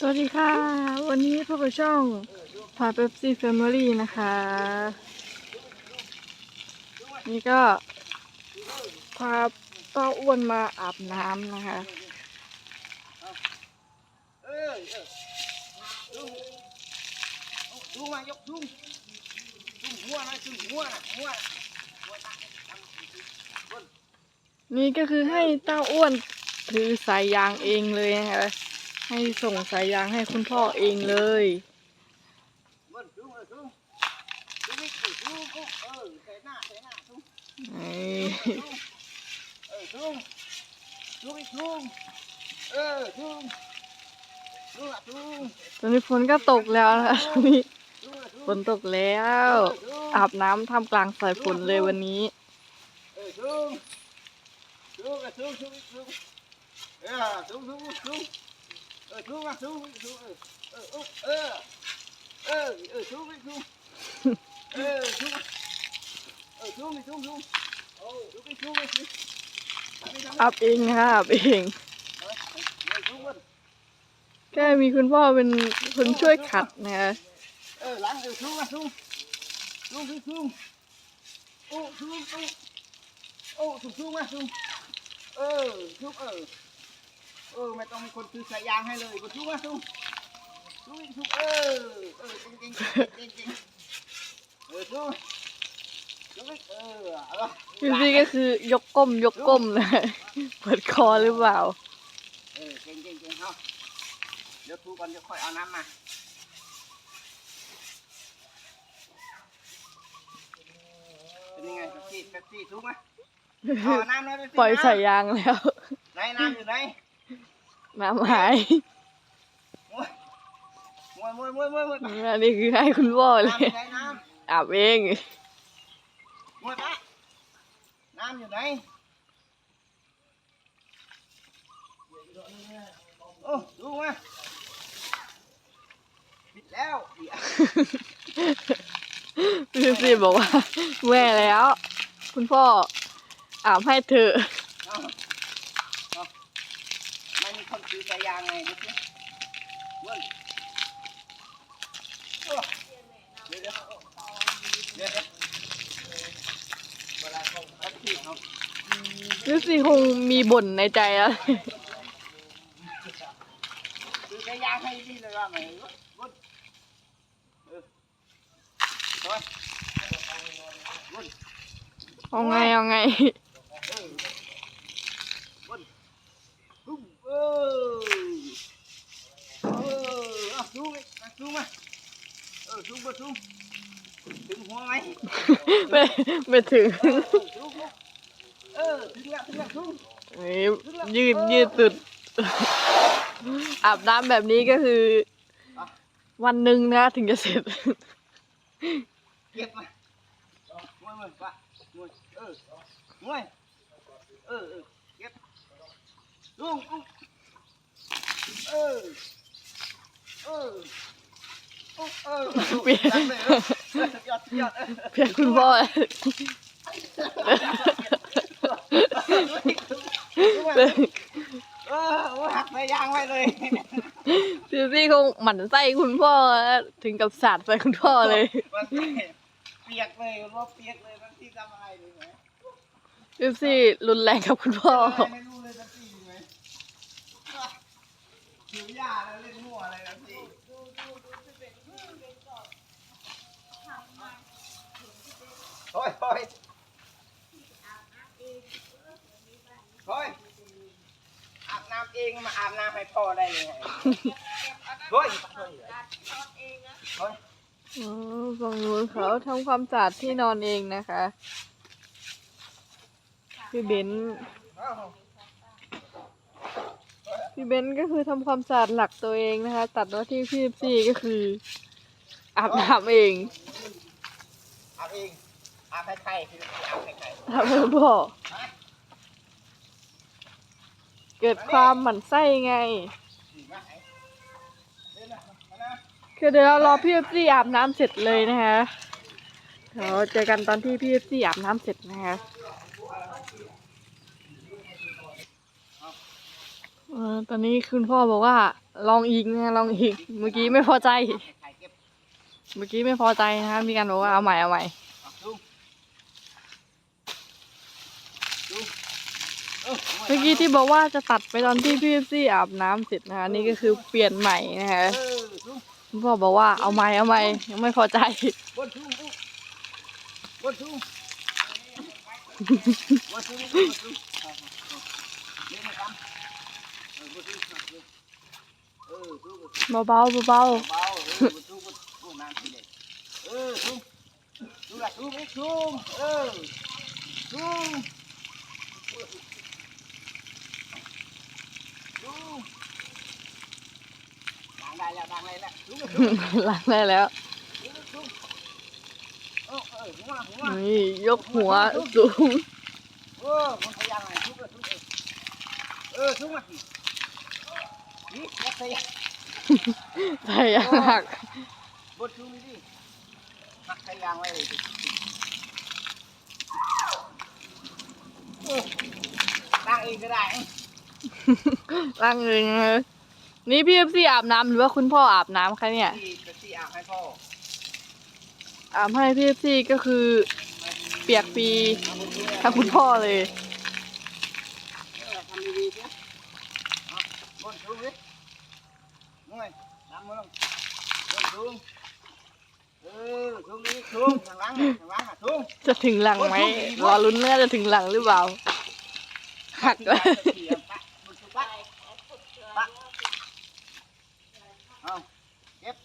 สวัสดีค่ะ วันนี้พบกับช่องพาเป๊ปซี่แฟมิลี่นะคะ นี่ก็พาป้าอ้วนมาอาบน้ำนะคะลุงมายกลุงลุงหัวนะลุงหัวนะหัวนี่ก็คือให้เต้าอ้วนถือสายยางเองเลยนะคะ ให้ส่งสายยางให้คุณพ่อเองเลยบนลุงเออลุงลุงนี่เออลุงลุงเออใส่หน้าใส่หน้าลุงนี่เออลุงลุงอีกลุงเออลุงลุงอะลุงตอนนี้ฝนก็ตกแล้วนะนี่ฝนตกแล้ว อาบน้ำท่ามกลางสายฝนเลยวันนี้เออ เออลุงลุงลุงเออลุงอะลุงลุงเออเออเออเออเออลุงอีกลุงเออลุงเออลุงอีกลุงลุงโอ้ลุงอีกลุงอีกลุงอาบเองค่ะอาบเองแค่มีคุณพ่อเป็นคนช่วยขัดนะคะเออหลังเออลุงอะลุงลุงลุงลุงโอ้ลุงโอ้โอ้ลุงลุงอะลุงเออลุงเออ เออไม่ต้องมีคนซื้อสายยางให้เลยลุงลุงอะลุงลุงลุงเออเออจริงจริงจริงจริงเออลุงลุงเออเอาพี่ซี่ก็คือยกก้มยกก้มเลย เปิดคอหรือเปล่า เออจริงจริงจริงเอาเดี๋ยวทุกคนจะค่อยเอาน้ำมาเป็นยังไงเป๊ปซี่เป๊ปซี่ทุกไหมเอาน้ำเลยเป๊ปซี่ปล่อยน้ำใส่ยางแล้ว ไหนน้ำอยู่ไหน น้ำหายมวยมวยมวยมวยมวยมวยอันนี้คือให้คุณพ่อเลน้ำอยยู่ไหนน้อาบเองำมวยปะน้ำอยู่ไหนโอ้ดูมาปิดแล้วเดี๋ยวพี่ซี่บอกว่าแม่แล้ว คุณพ่ออาบให้เธอะ เอาเอาไม่มีคนซื้อสายยางไงดูสิเว้ยโอ้เดี๋ยวเดี๋ยวเดี๋ยวเดี๋ยวเวลา เขาเขาที่เขาพี่ซี่คงมีบ่นในใจแล้วโอสายยางให้ดีเลยว่าไหมเว้ยเออเฮ้ยเว้ยเอาไงเอาไงเออเว้ยฮึ่มเออเออเอาซูมมาซูมมาเออซูมมาซูม ถึงหัวไหมไม่ไม่ถึงเออถึงแล้วถึงแล้วถึงนี่ยืดยืดสุด อาบน้ำแบบนี้ก็คือ วันหนึ่งนะถึงจะเสร็จ เก็บมามวยมวยปะมวยเออมวยเออเออเก็บลุงลุงเออเออเออเออเปลี่ยนเออ สุดยอดสุดยอดเออเพียงคุณพ่อเออหักไปยางไว้เลยพี่ซี่คงหมั่นไส้คุณพ่อนะถึงกับสาดใส่คุณพ่อเลยมันเปียกเลยรถเปียกเลยมันที่ทำอะไรเลยไหมพี่ซี่รุนแรงกับคุณพ่อไม่รู้เลยนะพี่ไหมผิวหญ้าแล้วเล่นมั่วอะไรนะพี่ โอ้ยโอ้ยโอ้ยอาบน้ำเองมาอาบน้ำให้พ่อได้ยังไงเฮ้ยเฮ้ยอ๋อฝั่งนู้นเขาทำความสะอาดที่นอนเองนะคะ พี่เบนซ์พี่เบนซ์ก็คือทำความสะอาดหลักตัวเองนะคะ ตัดหน้าที่พี่ซี่ก็คืออาบน้ำเองอาบเอง อาบให้ใครพี่อาบให้ใครทำให้คุณพ่อเกิดความหมั่นไส้ไงเดินนะมานะคือเดี๋ยวเรารอพี่เอฟซีอาบน้ำเสร็จเลยนะคะเดี๋ยวเจอกันตอนที่พี่เอฟซีอาบน้ำเสร็จนะคะตอนนี้คุณพ่อบอกว่า ลองอีกนะลองอีก เมื่อกี้ไม่พอใจเก็บเมื่อกี้ไม่พอใจนะคะมีการบอกว่าเอาใหม่เอาใหม่ เอาลุงลุง เมื่อกี้ที่บอกว่าจะตัดไปตอนที่พี่ซี่อาบน้ำเสร็จนะคะนี่ก็คือเปลี่ยนใหม่นะคะคุณพ่อบอกว่าเอาใหม่เอาใหม่ยังไม่พอใจบนทุ่งอุ๊บนทุ่งบนทุ่งบนทุ่งเอาเอาเอาเล่นนะครับเออบนทุ่งเออทุ่งเบาๆเบาเบาเออบนทุ่งบนทุ่งน้ำสีแดงเออทุ่งทุ่ง ละทุ่งอีกทุ่งเออทุ่งทุ่งดังได้แล้วดังได้แล้วทุ่งละทุ่งๆล้างได้แล้วทุ่งละทุ่งเออเออหัวหัวนี่ยกหัวสูงเออมันพยายามอะไรทุกเลยทุกเลยเออทุกมาสินี่ยัดใส่ใส่ยากบดทุกนี่ดิหักใส่ยางไว้เลยดิเออตั้งเองก็ได้ ล้างเองเลยนี่พี่เอฟซีอาบน้ำหรือว่าคุณพ่ออาบน้ำคะเนี่ยที่จะที่อาบให้พ่ออาบให้พี่เอฟซีก็คือ เปียกปีทั้งคุณพ่อเลย ทำดีๆสิเอาบดทุกดิมึงไงน้ำมึงบดทุกเออทุกนี้ทุกข้างหล่างน่ะข้างหล่างอะทุกจะถึงหลังไหมรอลุ้นว่าจะถึงหลังหรือเปล่าหักเลยเอาเก็บ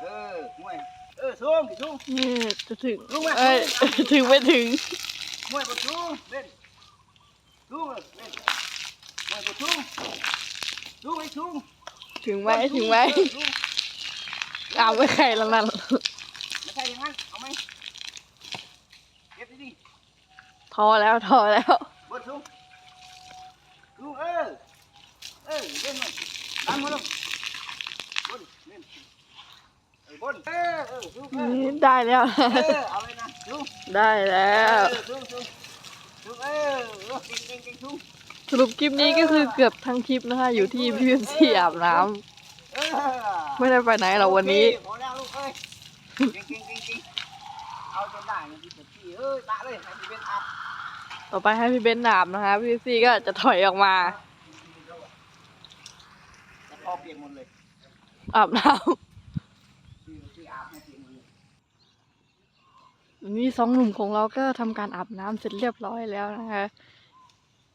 เออมวยเออ สูงดิสูงนี่จะถึงลุงอะเอ้ยถึงไม่ถึงมวยบดสูงเล่นสูงเลยเล่นมวยบดสูงสูงไอ้สูงถึงไหมถึงไหมเออสูงเอาไม่ใครแล้วนั่นไม่ใช่อย่างนั้นเอาไหมเก็บดิทอแล้วทอแล้วบดสูงสูงเออเออเล่นมันตามมาลงบนเล่นเออบนเออเออสูงเออนี่ได้แล้ว เออเอาเลยนะสูงได้แล้วเออสูงสูงสูงเออเออเก่งเก่งเก่งสูงสรุปคลิปนี้ก็คือเกือบทั้งคลิปนะคะ อยู่ที่พี่เอฟซีอาบน้ำเออ ไม่ได้ไปไหนหรอกวันนี้โอเคพอแล้วลูกเอ้ยเก่งเก่งเก่งเก่งเอาจนได้นะพี่เจ็บพี่เอ้ยตะเลยให้พี่เป็นอัพต่อไปให้พี่เบนซ์อาบนะคะ พี่เอฟซีก็จะถอยออกมา แต่พอเปียกหมดเลยอาบน้พี่พี่อาบให้เปียกหมดเลยำ นี่สองหนุ่มของเราก็ทำการอาบน้ำเสร็จเรียบร้อยแล้วนะคะ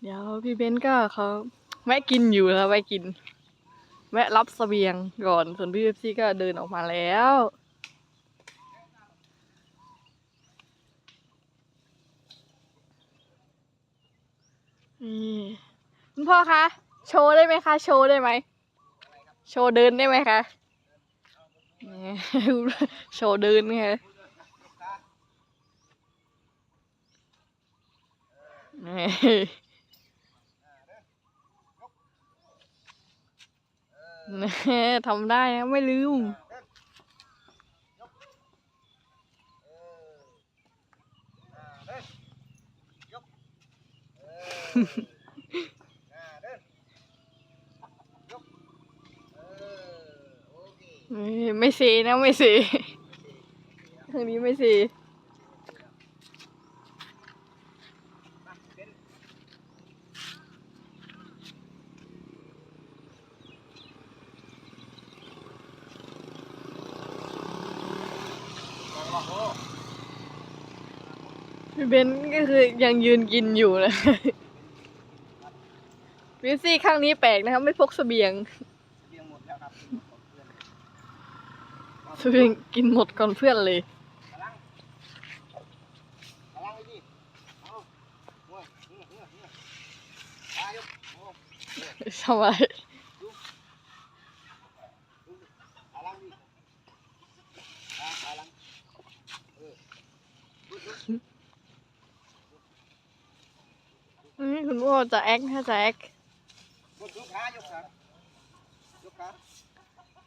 เดี๋ยวพี่เบนซ์ก็เขาแวะกินอยู่แล้วแวะกิน แวะรับเสบียงก่อน ส่วนพี่เอฟซี่ก็เดินออกมาแล้วนี่คุณพ่อคะ โชว์ได้ไหมคะ โชว์ได้ไหม โชว์เดินได้ไหมคะ โชว์เดินไงนี่นี่ ทำได้นะไม่ลืมอ่าเดินยกเออโอเคนี่ไม่เซนะไม่เซทางนี้ไม่เซ มาเป็นมาบอกโอ้ พี่ เบนก็คือยังยืนกินอยู่นะวิซี่ครั้งนี้แปลกนะครับไม่พกเสบียงเบียงหมดแล้วครับเสบียงกินหมดก่อนเพื่อนเลยกำลัง จะแอคถ้าจะแอค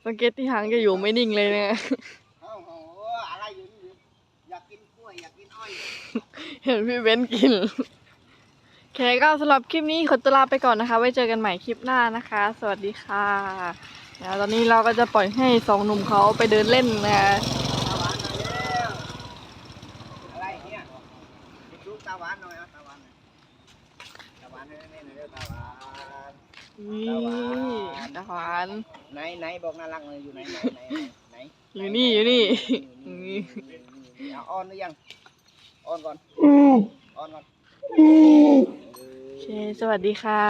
สังเกตที่หางจะอยู่ไม่นิ่งเลยเนี่ยเห็นพี่เบ้นกินแค่ก็สำหรับคลิปนี้ขอตัวลาไปก่อนนะคะ ไว้เจอกันใหม่คลิปหน้านะคะ สวัสดีค่ะแล้วตอนนี้เราก็จะปล่อยให้สองหนุ่มเขาไปเดินเล่นนะคะ นี่ตาหวานไหนไหนบอกน่ารักเลยอยู่ไหนไหนอยู่นี่อยู่นี่อาอนหรือยังออนก่อนออนก่อนโอเคสวัสดีค่ะ